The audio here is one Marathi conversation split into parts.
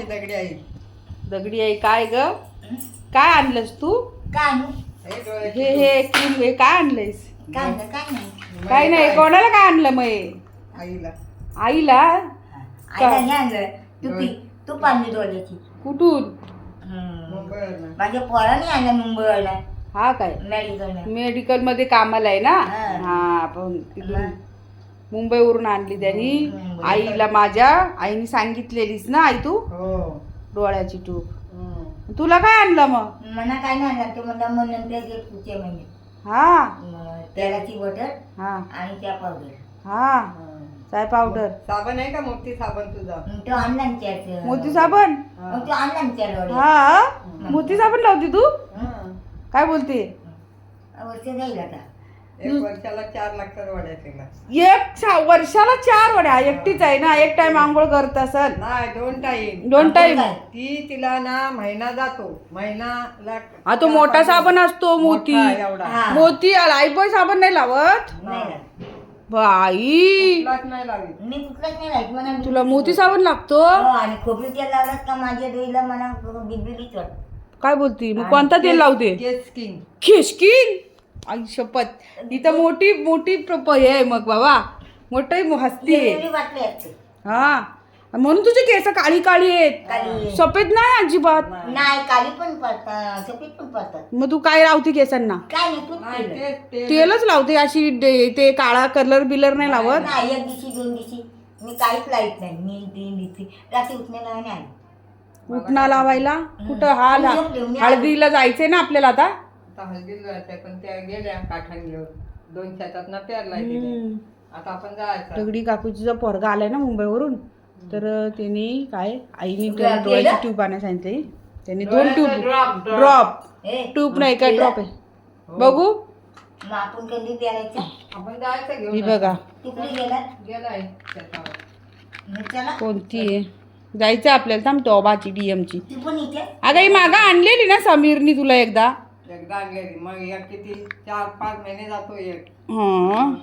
दगडी आई. दगडी आई काय ग? काय आणलंस तू? काय आणू? हे हे क्रीम हे काय आणलंयस? काय नाही काय नाही. काय नाही कोणाला काय आणलं मग? आईला. आईला? आईला आणलं. तुपी तूप आणली डोळ्याची. कुठून. माझ्या पोराने आणलं मुंबईला हा काय? मेडिकल मेडिकलमध्ये कामाला आहे ना? हा. पण मुंबईवरून आणली त्यांनी. आईला माझ्या आईने सांगितलेलीस ना आई तू? हो. डोळ्याची टूप हम्म. तुला काय आणलं मग? मला काय नाही आणलं. ते मग नंतर महिने हा. तेलाची बॉटल हा. आणि त्या पावडर. हा. हम्म. चाय पावडर. साबण आहे का? मोठी साबण तुझा? तो आणला. मोती साबण? तो आणला हा मोती साबण लावती तू? हं. काय बोलते? वर्ष जाईल आता एक वर्षाला चार लाख तर वाढायचे एक वर्षाला चार वड्या एकटीच आहे ना एक टाइम आंघोळ करत असल. नाही दोन टाईम. दोन टाइम? ती तिला ना महिना जातो. महिनाला हा तो मोठा साबण असतो मोती मोठा. एवढा. हा. मोती लाईबॉय साबण नाही लावत? नाही. बाई. कुठलाच नाही लावी मी कुठलाच नाही राहत म्हणा तुला मोती साबण लागतो? हो, आणि खोबरी तेल लावलं का माझ्या डोईला मला बिलबिलीच वाटत. काय बोलती? मग कोणता तेल लावते? केस किंग. खेशकीन आई शपथ. इथं मोठी मोठी प्र- प- हे आहे मग बाबा. मोठी हस्ती आहे. वाटले हा. म्हणून तुझे केस काळी काळी आहेत. सफेद नाही अजिबात. नाही काली पण पडतात सफेद पण पडतात. मग तू काय लावते केसांना? काय नाही तूच नाही केलं. तेच ते तेलच लावते अशी डे- ते काळा कलर बिलर नाही लावत? नाही एक दिवशी दोन दिवशी. मी काहीच लाईत नाही. मी तीन दिवशी रात्री उठण्याला नाही आली. उठणा लावायला? कुठं? हा ला- हळदीला जायचंय ना आपल्याला आता? आता हळदीला जायचंय पण त्या गेल्या काठान घेऊन दोन शेतात ना पेरलाय तिने. हम्म. आता आपण जायचं. दगडी काकूची जो पोरगा आलाय ना मुंबईवरून तर त्यांनी काय आईने केलं? त्याला डोळ्याची ट्यूब आणायला सांगितली. त्यांनी दोन डोळ्याचं ट्यूब drop. ड्रॉप ट्यूब नाही काय ड्रॉप आहे? हो. बघू. मग आपण कधी द्यायचं आपण जायचं ही घेऊन बघा. तिकडे गेला गेलाय शेतावर. मग चला. कोणती आहे? जायचं आपल्याला थांब टॉबाची डीएमची तू पण इथे? अगं ही मागा आणलेली ना समीरनी तुला एकदा. एकदा आणलेली मग एक किती? चार पाच महिने जातो एक. हा.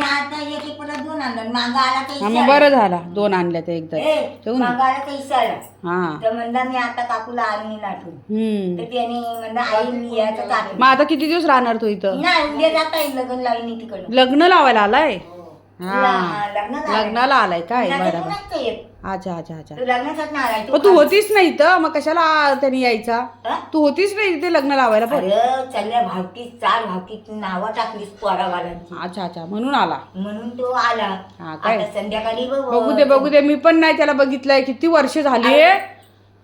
आता एक एक परत दोन आणलं मागं आला तर हा मग इशारा. बरं झाला. दोन आणल्या त्या एकदा. ए ठेवून मागं आला तर इशारा. हा. तर म्हणला मी आता काकूला आणली आठवून. हम्म. तर त्याने म्हणलं आई मी याचं काकू. मग आता किती दिवस राहणार तू इथं? नाही उद्या जाता येईल लग्न लाईनी तिकडं. लग्न लावायला आलाय? हा. लग्नाला आलाय काय? बरोबर येत. अच्छा अच्छा अच्छा. तू लग्नासाठी आलाय. तू होतीस नाही इथं? मग कशाला त्यांनी यायचा? हा? तू होतीस नाही इथे लग्न लावायला? पण अरे चालल्या भावकीत चार भावकीत नावं टाकलीस पोरावालांची अच्छा अच्छा. म्हणून आला. म्हणून तो आला. हा काय? आता संध्याकाळी बघ. बघू दे बघू दे. मी पण नाही त्याला बघितलंय. किती वर्ष झाली?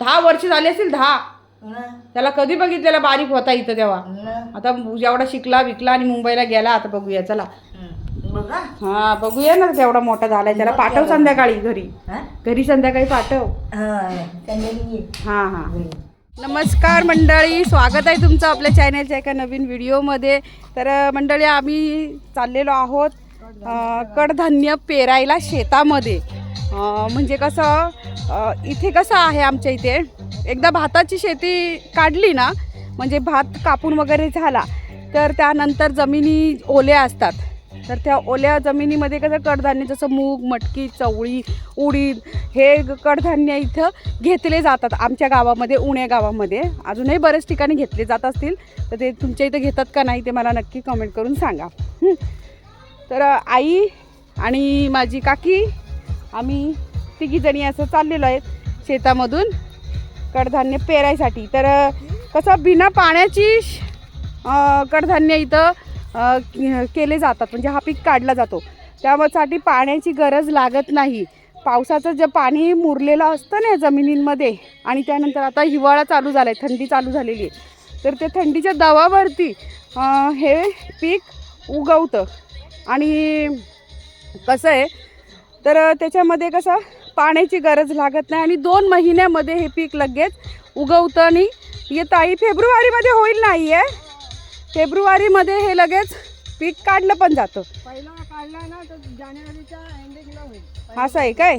दहा वर्ष झाली असतील दहा. त्याला कधी बघितलेला बारीक होता इथं तेव्हा? आता जेवढा शिकला विकला आणि मुंबईला गेला. आता बघूया. चला. हं. बघा. हा बघूया ना केवढा मोठा झालाय त्याला पाठव संध्याकाळी घरी? घरी संध्याकाळी पाठव. हा. हा नमस्कार मंडळी स्वागत आहे तुमचं आपल्या चॅनलच्या एका नवीन व्हिडिओमध्ये तर मंडळी आम्ही चाललेलो आहोत कडधान्य पेरायला शेतामध्ये. म्हणजे कसं इथे कसं आहे आमच्या इथे? एकदा भाताची शेती काढली ना म्हणजे भात कापून वगैरे झाला तर त्यानंतर जमिनी ओल्या असतात. तर त्या ओल्या जमिनीमध्ये कसं कडधान्य जसं मूग मटकी चवळी उडीद हे ग- कडधान्य इथं घेतले जातात आमच्या गावामध्ये उण्या गावामध्ये. अजूनही बऱ्याच ठिकाणी घेतले जात असतील. तर ते तुमच्या इथं घेतात का नाही ते मला नक्की कमेंट करून सांगा. तर आई आणि माझी काकी आम्ही तिघीजणी असं चाललेलो आहेत शेतामधून कडधान्य पेरायसाठी. तर कसं बिना पाण्याची श- कडधान्य इथं केले जातात म्हणजे हा पीक काढला जातो. त्यासाठी पाण्याची गरज लागत नाही. पावसाचं जे पाणी मुरलेलं असतं ना जमिनींमध्ये आणि त्यानंतर आता हिवाळा चालू झाला आहे थंडी चालू झालेली आहे. तर ते थंडीच्या दवावरती हे पीक उगवतं. आणि कसं आहे तर त्याच्यामध्ये कसं पाण्याची गरज लागत नाही आणि दोन महिन्यामध्ये हे पीक लगेच उगवतं आणि येत. आई फेब्रुवारीमध्ये होईल नाही आहे फेब्रुवारीमध्ये हे लगेच पीक काढलं पण जातं. असं आहे काय?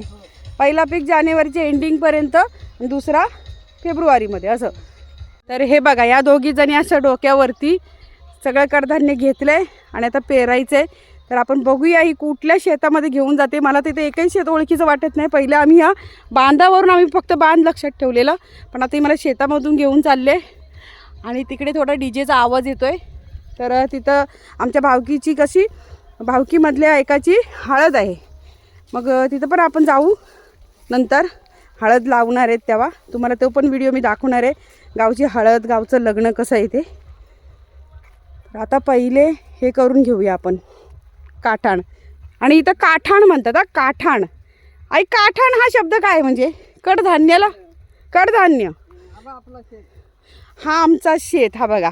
पहिला पीक जानेवारीच्या एंडिंगपर्यंत आणि दुसरा फेब्रुवारीमध्ये असं. तर हे बघा या दोघी जणी असं डोक्यावरती सगळं कडधान्य घेतलं आहे आणि आता पेरायचं आहे तर आपण बघूया ही कुठल्या शेतामध्ये घेऊन जाते. मला तिथे एकही शेत ओळखीचं वाटत नाही. पहिले आम्ही ह्या बांधावरून आम्ही फक्त बांध लक्षात ठेवलेलं. पण आता ही मला शेतामधून घेऊन चालले. आणि तिकडे थोडा डी जेचा आवाज येतो आहे तर तिथं आमच्या भावकीची कशी भावकीमधल्या एकाची हळद आहे. मग तिथं पण आपण जाऊ नंतर. हळद लावणार आहेत तेव्हा. तुम्हाला तो पण व्हिडिओ मी दाखवणार आहे. गावची हळद गावचं लग्न कसं आहे ते. तर आता पहिले हे करून घेऊया आपण. काठाण. आणि इथं काठाण म्हणतात हा काठाण. आई काठाण हा शब्द काय म्हणजे? कडधान्याला? कडधान्य. हा आमचा शेत हा बघा.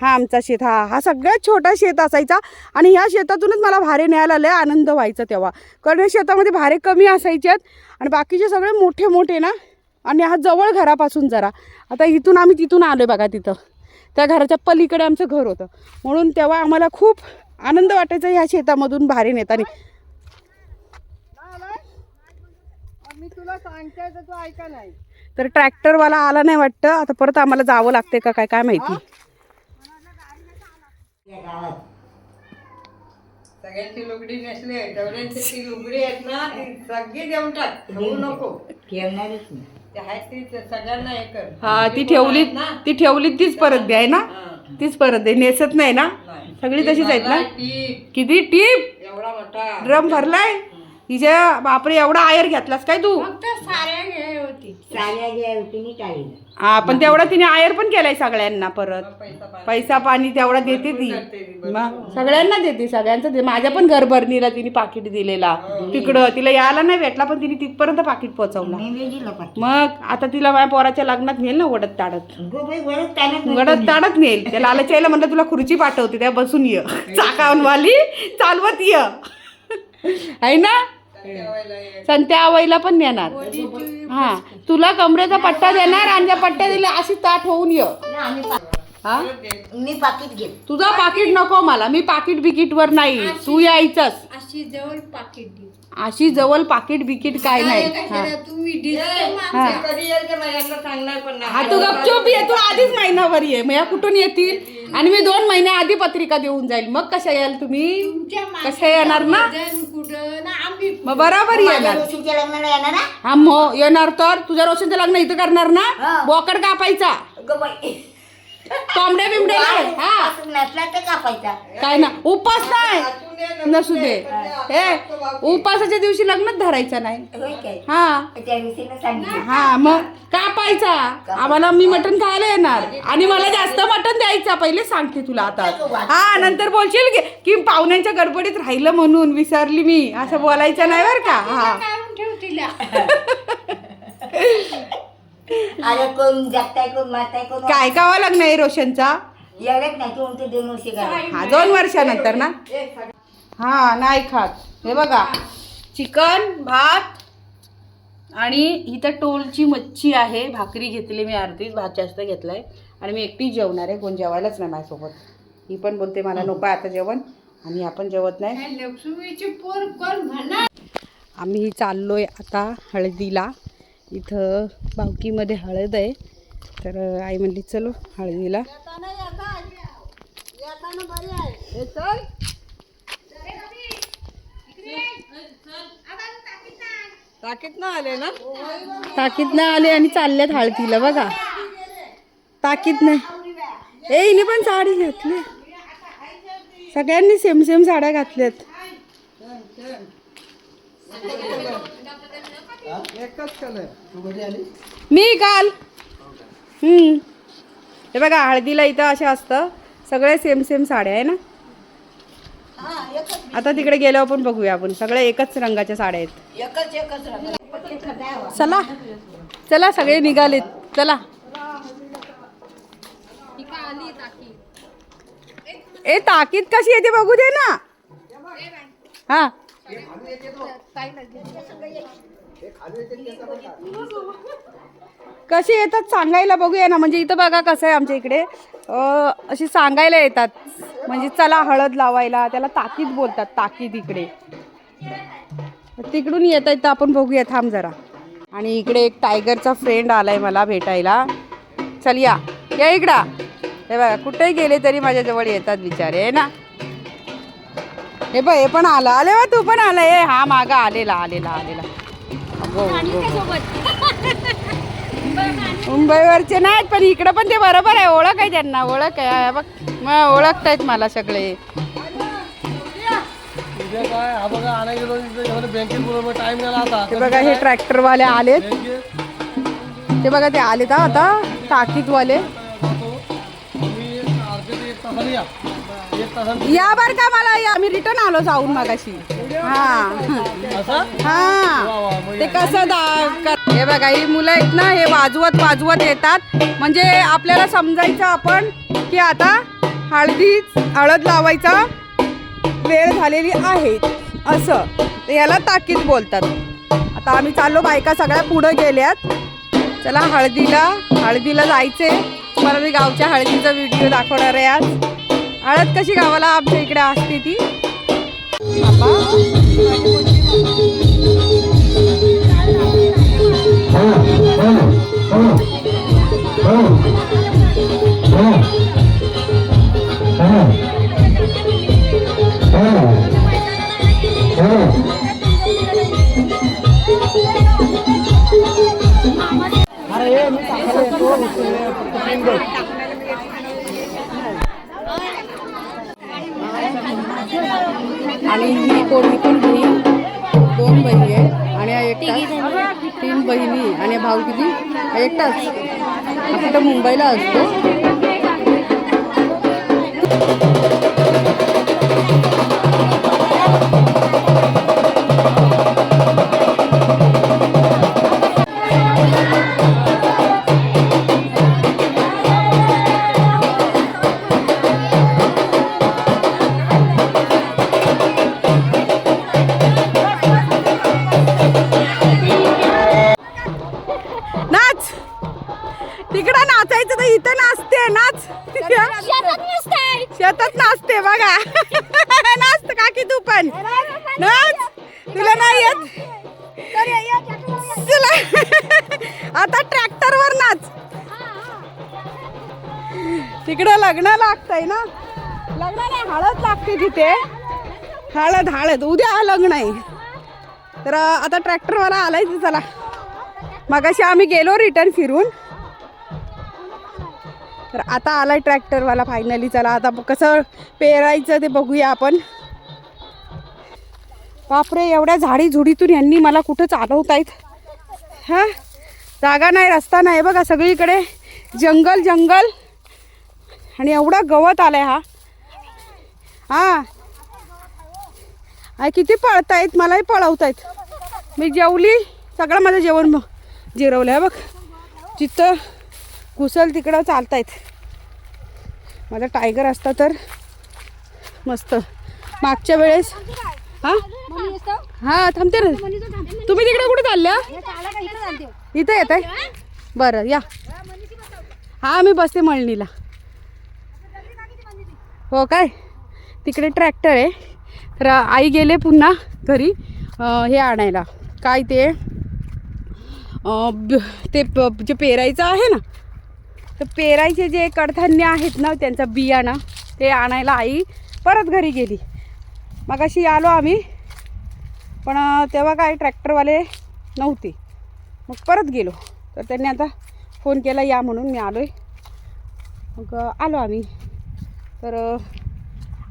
हा आमचा शेत हा हा सगळ्यात छोटा शेत असायचा. आणि ह्या शेतातूनच मला भारे न्यायला लय आनंद व्हायचा तेव्हा. कारण या शेतामध्ये भारे कमी असायच्यात आणि बाकीचे सगळे मोठे मोठे ना. आणि हा जवळ घरापासून जरा. आता इथून आम्ही तिथून आलो बघा तिथं. त्या घराच्या पलीकडे आमचं घर होतं. म्हणून तेव्हा आम्हाला खूप आनंद वाटायचा ह्या शेतामधून भारे नेताना. मी तुला सांगते तर तू ऐका नाही. तर ट्रॅक्टरवाला आला नाही वाटतं. आता परत आम्हाला जावं लागते का काय काय माहिती. सगळ्यांची लुगडी नेसले तेवढ्यांची ती लुगडी आहेत ना ती सगळी देऊन टाक. ठेवू नको. ठेवणारच नाही. ते आहे ती सगळ्यांना हे कर. हा ती ठेवली ना. ती ठेवली तीच परत द्याय ना. तीच परत दे नेसत नाही ना. सगळी तशीच आहेत ना? किती टीप? एवढा मोठा. ड्रम भरलाय? तिच्या बापरे एवढा आयर घेतलास काय तू? साऱ्या होती साऱ्या ज्या होती नी टाळीला हा पण तेवढा तिने आयर पण केलाय सगळ्यांना परत. पैसा पाणी तेवढा देते ती. मग सगळ्यांना देते सगळ्यांचं दे. माझ्या पण घरभरणीला तिने पाकिट दिलेला. तिकडं तिला यायला नाही भेटला पण तिने तिथपर्यंत पाकिट पोहोचवला. मी मग आता तिला माझ्या पोराच्या लग्नात नेल ना वडत ताडत. गो बाई वरच त्याला वडत ताडत नेल त्या लालाच्या आईला म्हणलं तुला खुर्ची पाठवते त्या बसून ये. चाकावनवाली चालवत ये. आहे ना? संत्या आवाईला पण नेणार. हा. तुला कमरेचा पट्टा देणार आणि त्या पट्ट्या दिल्या अशी ताट होऊन ये. हा? मी पाकिट घेत तुझा पाकिट नको मला मी पाकिट बिकिट वर नाही तू यायचंच अशी जवळ पाकिट दे. अशी जवळ पाकिट बिकिट काय नाही. हा. ते हा. गपचूप ये तू आधीच महिनाभर ये. मग या कुठून येतील? आणि मी दोन महिन्या आधी पत्रिका देऊन जाईल. मग कशा याल तुम्ही? कशा येणार ना? मग बरोबर येणार. रोशीच्या लग्नाला येणार ना? हा मो येणार तर? तुझ्या रोशनचं लग्न इथं करणार ना? हा. बोकड कापायचा. Go by. कोंबड्या बिमड्या नाही. हा. असं नसला तर कापायचा. काय ना उपास नाही. नसू दे. हे उपासाच्या दिवशी लग्नच धरायचं नाही. होय काय हा. त्या दिवशीनं सांगितलं. हा मग कापायचा. आम्हाला मी मटण खायला येणार. आणि मला जास्त मटण द्यायचा. पहिले सांगते तुला आता. हा नंतर बोलशील की की पाहुण्यांच्या गडबडीत राहिलं म्हणून विसरली मी. असं बोलायचं नाही बरं का. हा. काढून ठेव तिला. अरे कोण जगताय कोण मारताय कोण काय कावा लग्न आहे रोशनचा? एवढ्यात नाही तू म्हणतो दोन वर्ष हा दोन वर्षानंतर ना? हा नाही खात. हे बघा चिकन भात आणि इथं टोलची मच्छी आहे. भाकरी घेतली मी अर्धीच भात जास्त घेतलाय. आणि मी एकटी जेवणार आहे कोण जेवायलाच नाही माझ्यासोबत. ही पण बोलते मला नको आहे आता जेवण. आणि आपण जेवत नाही. आम्ही चाललोय आता हळदीला. इथं बावकीमध्ये हळद आहे. तर आई म्हणली चलो हळदीला. टाकीत ना आले ना? ताकीत ना आले आणि चालल्यात हळदीला बघा. ताकीत नाही. ए हिने पण साडी घातली. सगळ्यांनी सेम सेम साड्या घातल्यात. एकच कलर मी काल. हम्म. हे बघा हळदीला इथं असं असतं. सगळे सेम सेम साड्या आहे ना? आता तिकडे गेल्यावर पण बघूया आपण. सगळ्या एकच रंगाच्या साड्या आहेत. एकच एकच चला. चला सगळे निघालेत. चला. ए ताकीद कशी येते बघू दे ना. हा. कसे येतात सांगायला बघूया ना. म्हणजे इथं बघा कसं आहे आमच्या इकडे. अशी सांगायला येतात. म्हणजे चला हळद लावायला. त्याला ताकीद बोलतात ताकीद इकडे. तिकडून येत आहेत आपण बघूया. थांब जरा. आणि इकडे एक टायगरचा फ्रेंड आलाय मला भेटायला. चल या. या इकडा. हे बघा कुठेही गेले तरी माझ्याजवळ येतात बिचारे आहे ना? हे बघ हे पण आलं. आले बा हो, तू पण आला. हे हा मागा आलेला आलेला आलेला. मुंबईवरचे नाहीत पण इकडं पण ते बरोबर आहे. ओळख आहे त्यांना ओळख आहे. बघ. मग ओळखतायत मला सगळे. हा ते बघा हे ट्रॅक्टरवाले आलेत. ते बघा ते आलेत हा आता. टाकीतवाले. या. बर का मला या. मी रिटर्न आलो जाऊन मागाशी. हा. हा. ते कसं दा- हे बघा ही मुलं आहेत ना हे वाजवत वाजवत येतात. म्हणजे आपल्याला समजायचं आपण की आता हळदी हळद लावायचा वेळ झालेली आहे. असं. याला ताकीद बोलतात. आता आम्ही चाललो बायका सगळ्या पुढं गेल्यात. चला हळदीला हळदीला जायचे मला मी गावच्या हळदीचा व्हिडिओ दाखवणार आहे आज. हळद कशी गावाला आमच्या इकडे असते ती? अरे मी आणि ही कोणी कोण बहीण दोन बहिणी आहे आणि हा एकटा तीन बहिणी आणि भाऊ किती एकटाच. कुठं मुंबईला असतो. तर इथं नाचते नाच. शेतात नाचते. बघा. नाचत काकी तू पण. नाच. तुला नाही येत? तुला आता ट्रॅक्टरवर नाच. तिकडं लग्न लागतंय ना? लग्न नाही हळद लागते तिथे. हळद हळद. उद्या लग्न आहे. तर आता ट्रॅक्टरवाला आलाय चला. मगाशी आम्ही गेलो रिटर्न फिरून. तर आता आलाय ट्रॅक्टरवाला फायनली चला आता कसं पेरायचं ते बघूया आपण. बापरे एवढ्या झाडी झुडीतून यांनी मला कुठं चालवतायत? हां? जागा नाही रस्ता नाही बघा सगळीकडे. जंगल जंगल. आणि एवढा गवत आलाय हा. हा. आई किती पळतायत मलाही पळवतायत. मी जेवली सगळं माझं जेवण जिरवलं आहे बघ. जिथं घुसल तिकडं चालतायत. माझा टायगर असता तर मस्त. मागच्या वेळेस हा? हां थांबते ना. तुम्ही तिकडे कुठे चालल्या इथं येत आहे बरं या. हा मी बसते मळणीला. हो काय? तिकडे ट्रॅक्टर आहे. तर आई गेले पुन्हा घरी हे आणायला. काय ते? ते प- जे पेरायचं आहे ना तर पेरायचे जे कडधान्य आहेत ना त्यांचं बियाणं ते आणायला आई परत घरी गेली. मग अशी आलो आम्ही पण तेव्हा काय ट्रॅक्टरवाले नव्हते. मग परत गेलो. तर त्यांनी आता फोन केला या म्हणून मी आलो आहे मग आलो आम्ही. तर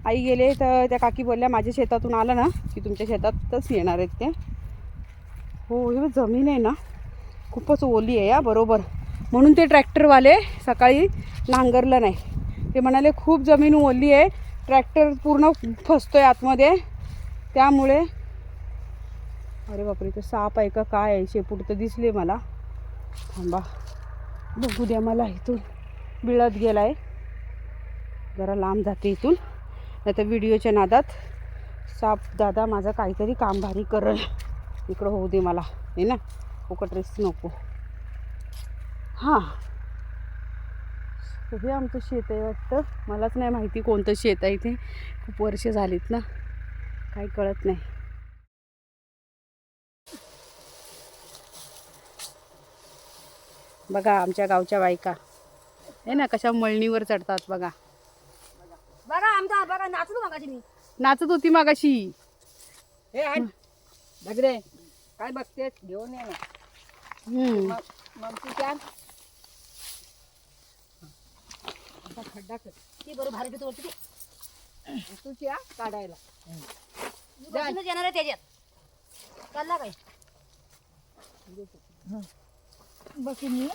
आई गेले तर त्या काकी बोलल्या माझ्या शेतातून आलं ना की तुमच्या शेतातच येणार आहेत ते हो हे जमीन आहे ना खूपच ओली आहे या बरोबर. म्हणून ते ट्रॅक्टरवाले सकाळी नांगरलं नाही. ते म्हणाले खूप जमीन ओली आहे ट्रॅक्टर पूर्ण फसतो आहे आतमध्ये. त्यामुळे अरे बापरे ते साप आहे का? काय आहे? शेपूट तर दिसले मला. थांबा बघू द्या मला इथून बिळत गेला आहे जरा लांब जाते इथून नाही तर व्हिडिओच्या नादात साप दादा माझं काहीतरी काम भारी करल. इकडं होऊ दे मला हे ना फुकट रेस नको. हां. हे आमचं शेत आहे वाटतं. मलाच नाही माहिती कोणतं शेत आहे ते. खूप वर्ष झालीत ना. काही कळत नाही. बघा आमच्या गावच्या बायका. हे ना कशा मळणीवर चढतात बघा. बघा आमचा बघा नाचलो मगाशी मी. नाचत होती मागाशी. हे काय बघतेस? घेऊन ये ना. हम्म. ममतीच्या असा खड्डा कर. ती बरोबर भारी होती वरती तुझी आ काढायला. बसूनच येणार आहे त्याच्यात. चालला काय बसून ये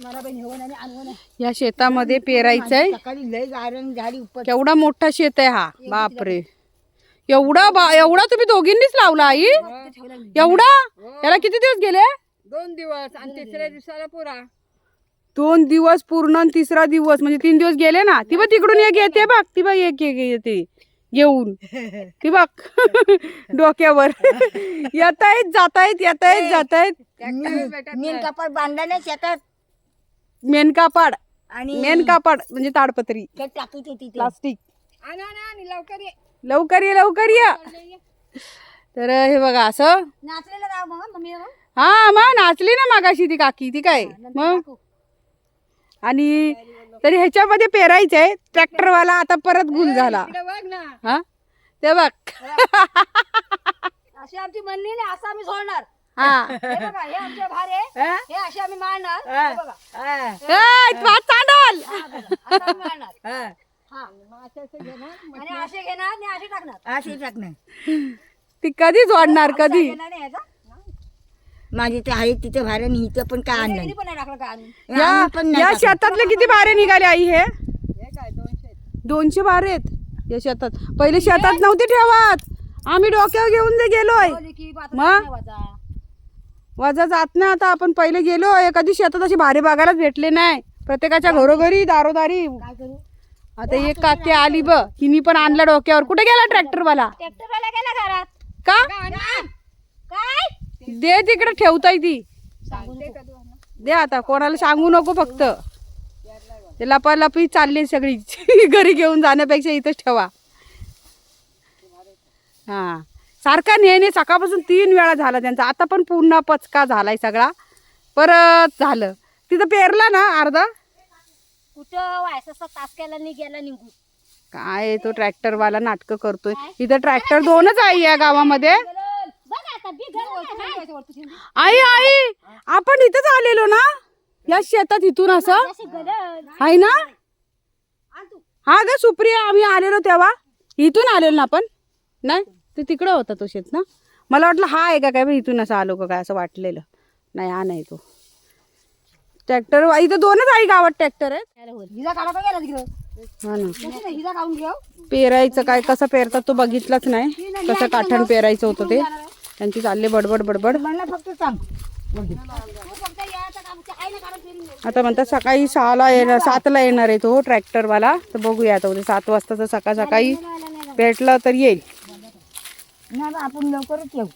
मला आणि शेतामध्ये पेरायचंय सकाळी लय गारण झाडी उपर केवढा मोठा शेत आहे हा. बापरे. एवढा बा एवढा तुम्ही दोघींनीच लावला आई? एवढा? याला किती दिवस गेले? दोन दिवस आणि तिसऱ्या दिवसाला पुरा. दोन दिवस पूर्ण आणि तिसरा दिवस म्हणजे तीन दिवस गेले ना ती बघ तिकडून एक येते बघ ती बघ एक एक येते घेऊन ती बघ डोक्यावर. येतायत जातायत येतायत जातायत. ट्रॅक्टर भेटत मेन कापड बांधला नाही शेतात मेन कापड. आणि मेन कापड म्हणजे ताडपत्री. ते टाकीत होती ते. प्लास्टिक. आण आण आण लवकर ये. लवकर ये लवकर ये. तर हे बघा असं. नाचलेलं गाव मग मम्मी हा मग नाचली ना मागाशी ती काकी ती काय? मग? आणि तरी ह्याच्यामध्ये पेरायचंय ट्रॅक्टरवाला आता परत गुल झाला. बघ ना. हा? ते बघ. अशी आमची नाही असं आम्ही सोडणार. हा. हे बघा हे आमच्या भार आहे. हा? हे असे आम्ही मारणार. हा. हे बघा. हा, ए, तू आज चांडल असं आम्ही मारणार. हा. हा. असं असं घे ना. आणि असे घेणार आणि असे टाकणार. असे टाकणार. ती कधी? जोडणार कधी माझी ते आहे तिथे भारे आणि इथं पण काय आणलं नाही आणून? या आम्ही पण नाही या टाकलं. शेतातले किती बारे निघाले आई हे? हे काय दोनशे? बारे आहेत या शेतात. पहिले शेतात नव्हती ठेवत. आम्ही डोक्यावर घेऊन दे गेलोय. बात मग? वाजा. वजा जात नाही आता आपण पहिले गेलो एखादी शेतात अशी भारे बघायलाच भेटले नाही. प्रत्येकाच्या घरोघरी दारोदारी. काय करू? आता एक काकी आली ब हिनी पण आणला डोक्यावर. कुठे गेला ट्रॅक्टर वाला ट्रॅक्टरवाला गेला घरात. का? काय? दे तिकडे ठेवताय ती. दे आता कोणाला सांगू नको फक्त. ते लपालपी चालली सगळी. घरी घेऊन जाण्यापेक्षा इथंच ठेवा. हा. सारखा नेहमी सकाळपासून तीन वेळा झाला त्यांचा. आता पण पूर्ण पचका झालाय सगळा. परत झालं. तिथं पेरला ना अर्धा? कुठं व्हायचं तास केला नाही गेला निघून. काय तो ट्रॅक्टरवाला नाटकं करतोय. इथं ट्रॅक्टर दोनच आहे या गावामध्ये. बघ आता बिघड आई आई आपण इथंच आलेलो ना? या शेतात इथून असं? आहे ना? हा ग सुप्रिया आम्ही आलेलो तेव्हा. इथून आलेलो ना आपण? नाही? ते तिकडं होता तो शेत ना? मला वाटलं हा आहे का काय? बा इथून असं आलो का काय? असं वाटलेलं. नाही हा नाही तो. ट्रॅक्टर इथं दोनच आई गावात ट्रॅक्टर आहेत. हिजा काढा पण गेला तिकडं हा ना. कशी नाही? हिजा काढून घेऊ. पेरायचं काय? कसं पेरतात तो बघितलाच नाही. कसं काठण पेरायचं होतं ते. त्यांची चालले बडबड बडबड. मला फक्त सांग. आता म्हणतात सकाळी सहाला येणार सातला येणार आहे तो ट्रॅक्टरवाला. तर बघूया आता उद्या सात वाजताचं सकाळ सकाळी भेटलं तर येईल. आपण लवकरच येऊ.